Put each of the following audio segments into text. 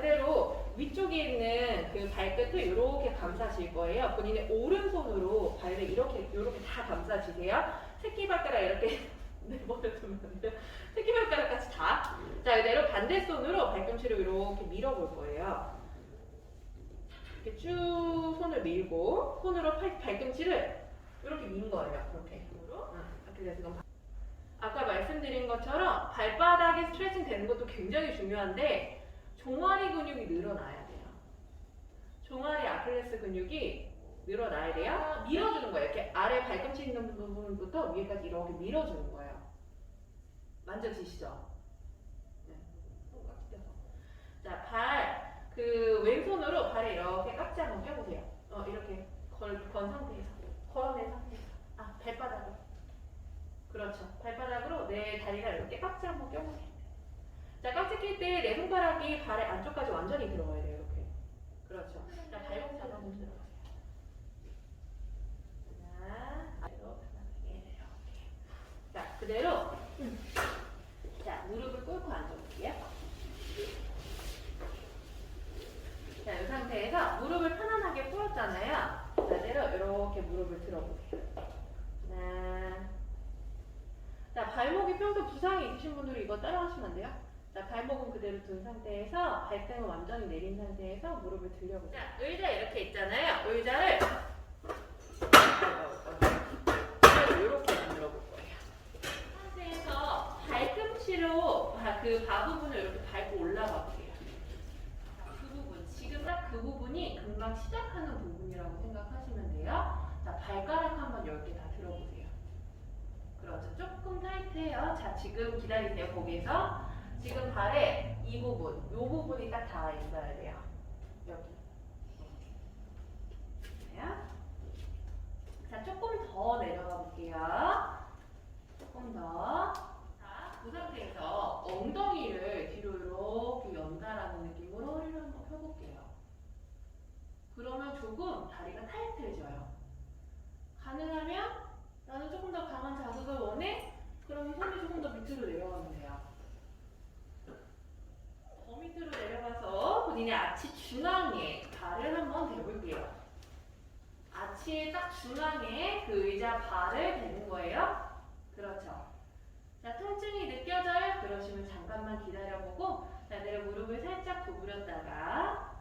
그대로 위쪽에 있는 그 발끝을 이렇게 감싸실 거예요. 본인의 오른손으로 발을 이렇게 이렇게 다 감싸주세요. 새끼발가락 이렇게 내버려두면 안 돼요. 새끼발가락까지 다. 자, 그대로 반대 손으로 발꿈치를 이렇게 밀어볼 거예요. 이렇게 쭉 손을 밀고 손으로 팔, 발꿈치를 이렇게 민 거예요. 이렇게. 아까 말씀드린 것처럼 발바닥에 스트레칭 되는 것도 굉장히 중요한데 종아리 근육이 늘어나야 돼요. 종아리 아킬레스 근육이 늘어나야 돼요. 밀어주는 거예요. 이렇게 아래 발꿈치 있는 부분부터 위에까지 이렇게 밀어주는 거예요. 만져지시죠? 네. 자, 발, 그 왼손으로 발에 이렇게 깍지 한번 껴보세요. 어, 이렇게 걸, 건 상태에서. 걸어낸 상태에서. 아, 발바닥으로. 그렇죠. 발바닥으로 내 다리를 이렇게 깍지 한번 껴보세요. 자, 깍지 내 손가락이 발의 안쪽까지 완전히 들어가야 돼요. 이렇게. 그렇죠. 자, 발꿈치 한번 들어가세요. 자, 아래로 편안하게 이렇게. 자, 그대로. 자, 무릎을 꿇고 앉아볼게요. 자, 이 상태에서 무릎을 편안하게 꿇었잖아요. 그대로 이렇게 무릎을 들어보세요. 하나. 자, 발목이 평소 부상이 있으신 분들이 이거 따라하시면 안 돼요? 자, 발목은 그대로 둔 상태에서 발등은 완전히 내린 상태에서 무릎을 들려보세요. 자, 의자 이렇게 있잖아요. 의자를 이렇게 만들어 볼 거예요. 상태에서 발꿈치로 바- 그바 부분을 이렇게 밟고 올라가 볼게요. 자, 그 부분, 지금 딱 그 부분이 금방 시작하는 부분이라고 생각하시면 돼요. 자, 발가락 한번 10개 다 들어보세요. 그렇죠. 조금 타이트해요. 자, 지금 기다리세요. 거기에서. 지금 발에 이 부분, 이 부분이 딱 닿아 있어야 돼요. 여기. 자, 자, 조금 더 내려가 볼게요. 조금 더. 자, 그 상태에서 엉덩이를 뒤로 이렇게 연다라는 느낌으로 허리를 한번 펴볼게요. 그러면 조금 다리가 타이트해져요. 가능하면 나는 조금 더 강한 자극을 원해? 그럼 손이 조금 더 밑으로 내려가면 돼요. 더 밑으로 내려가서 본인의 아치 중앙에 발을 한번 대볼게요. 아치의 딱 의자 발을 대는 거예요. 그렇죠. 자, 통증이 느껴져요? 그러시면 잠깐만 기다려보고, 자, 내려 무릎을 살짝 구부렸다가,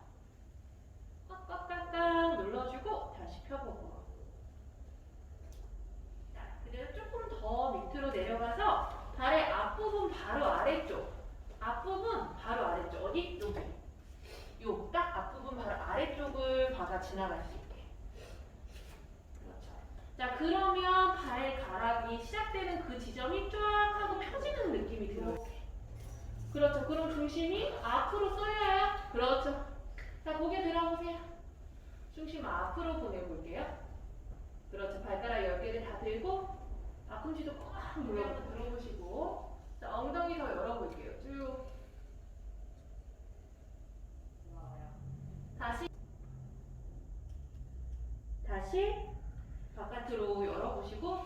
꽉꽉꽉꽉 눌러주고, 다시 펴보고. 자, 그대로 조금 더 밑으로 내려가서, 발의 앞부분 바로 아래쪽. 앞부분 바로 아래쪽. 어디? 여기. 요, 딱 앞부분 바로 아래쪽을 받아 지나갈 수. 자, 그러면 발가락이 시작되는 그 지점이 쫙 하고 펴지는 느낌이 들어요. 그렇죠. 그럼 중심이 앞으로 쏠려요. 그렇죠. 자, 고개 들어보세요. 중심 앞으로 보내볼게요. 그렇죠. 발가락 10개를 다 들고, 앞꿈치도 꽉 눌러서 들어보시고, 자, 엉덩이 더 열어볼게요. 쭉. 다시. 다시. 바깥으로 열어보시고.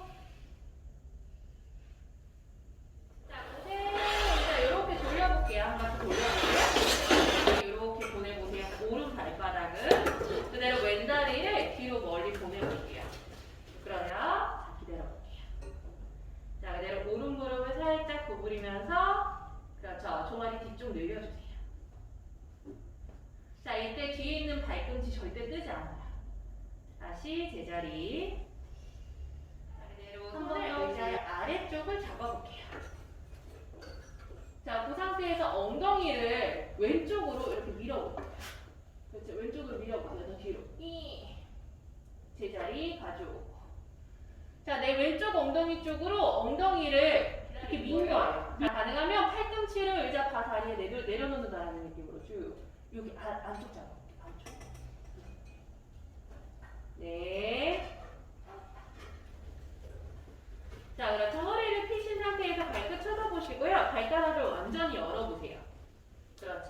자 그대로 자 이렇게 돌려볼게요. 한 바퀴 돌려볼게요. 이렇게 보내보세요. 오른 발바닥은 그대로 왼다리를 뒤로 멀리 보내볼게요. 그러면 자 기다려볼게요. 자 그대로 오른 무릎을 살짝 구부리면서 그렇죠. 종아리 뒤쪽 늘려주세요. 자 이때 뒤에 있는 발꿈치 절대 뜨지 않아요 다시 제자리. 자, 그대로 손을 의자의 아래쪽을 잡아볼게요. 자, 그 상태에서 엉덩이를 왼쪽으로 이렇게 밀어볼게요. 그렇죠. 왼쪽으로 밀어보세요. 더 뒤로. 이. 제자리 가져오고. 자, 내 왼쪽 엉덩이 쪽으로 엉덩이를 이렇게 민 거예요. 자, 가능하면 팔꿈치를 의자 바 다리에 내려, 내려놓는다는 느낌으로 쭉. 여기 안, 안쪽 잡아. 안쪽. 네. 자, 그렇죠. 허리를 피신 상태에서 발끝 쳐다보시고요. 발가락을 완전히 열어보세요. 그렇죠.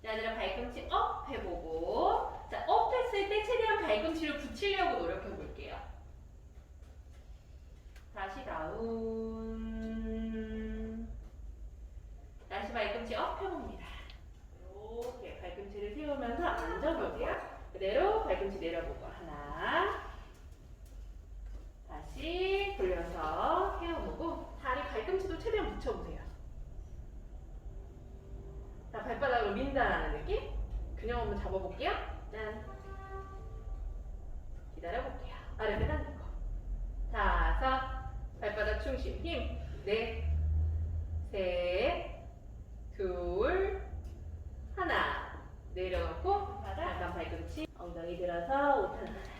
자, 이제 발꿈치 업 해보고, 자, 업 했을 때 최대한 발꿈치를 붙이려고 노력해볼게요. 다시 다운. 다시 발꿈치 업 해봅니다. 이렇게 발꿈치를 세우면서 앉아보세요. 그대로 발꿈치 내려보고, 하나. 젓가락으로 민다라는 느낌? 균형 한번 잡아볼게요. 짠. 기다려볼게요. 아래배 당기고. 다섯. 발바닥 중심 힘. 넷. 셋. 둘. 하나. 내려놓고. 잠깐 발꿈치. 엉덩이 들어서 오타나.